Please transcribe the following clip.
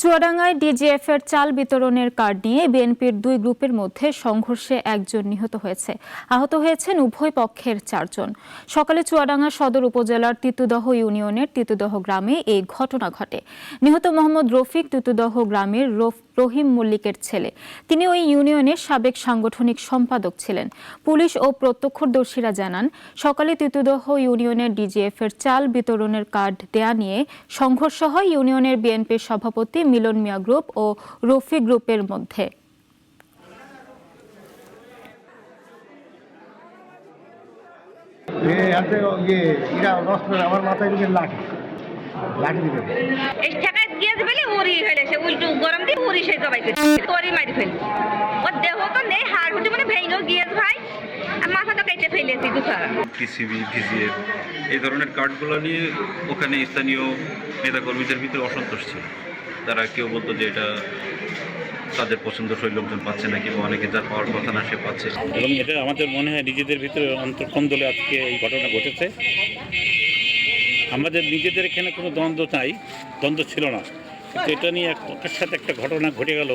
চুয়াডাঙ্গায় DGF এর চাল বিতরণের কার্ড নিয়ে বিএনপির দুই গ্রুপের মধ্যে সংঘর্ষে একজন নিহত হয়েছে। আহত হয়েছেন উভয় পক্ষের চারজন। সকালে চুয়াডাঙ্গা সদর উপজেলার তিতুদহ ইউনিয়নের তিতুদহ গ্রামে এই ঘটনা ঘটে। নিহত মোহাম্মদ রফিক তিতুদহ গ্রামের রহিম মল্লিকের ছেলে। তিনি ওই ইউনিয়নের সাবেক সাংগঠনিক সম্পাদক ছিলেন। পুলিশ ও প্রত্যক্ষদর্শীরা জানান, সকালে তিতুদহ ইউনিয়নের ডিজিএফ এর চাল বিতরণের কার্ড দেয়া নিয়ে সংঘর্ষ হয় ইউনিয়নের বিএনপির সভাপতি মিলন মিয়া গ্রুপ ও রফি গ্রুপের মধ্যে। এ হাতে ইরা নষ্ট করে আমার মাথায় লাঠি। লাঠি দিবে। এই ঠেকায় উড়ি ফেলে সে গরম দিয়ে উড়ি সে জবাই করে তোরই মারি ফেলি। ওর দেহ তো নেই হাড় হুটি মানে ভেঙেও গিয়েছে ভাই। আর মাথা তো কেটে ফেলেছি দুখারা টিসিবি ভিজিএফ এই ধরনের কার্ডগুলো নিয়ে ওখানে স্থানীয় নেতাকর্মীদের ভিতরে অসন্তোষ ছিল। তারা কেউ বলতো যে এটা তাদের পছন্দ পছন্দসই লোকজন পাচ্ছে না কিংবা অনেকে যার পাওয়ার কথা না সে পাচ্ছে। এবং এটা আমাদের মনে হয় নিজেদের ভিতরে অন্তর্কন্দলে আজকে এই ঘটনা ঘটেছে। আমাদের নিজেদের এখানে কোনো দ্বন্দ্ব নাই, দ্বন্দ্ব ছিল না। কিন্তু এটা নিয়ে এক সাথে একটা ঘটনা ঘটে গেল।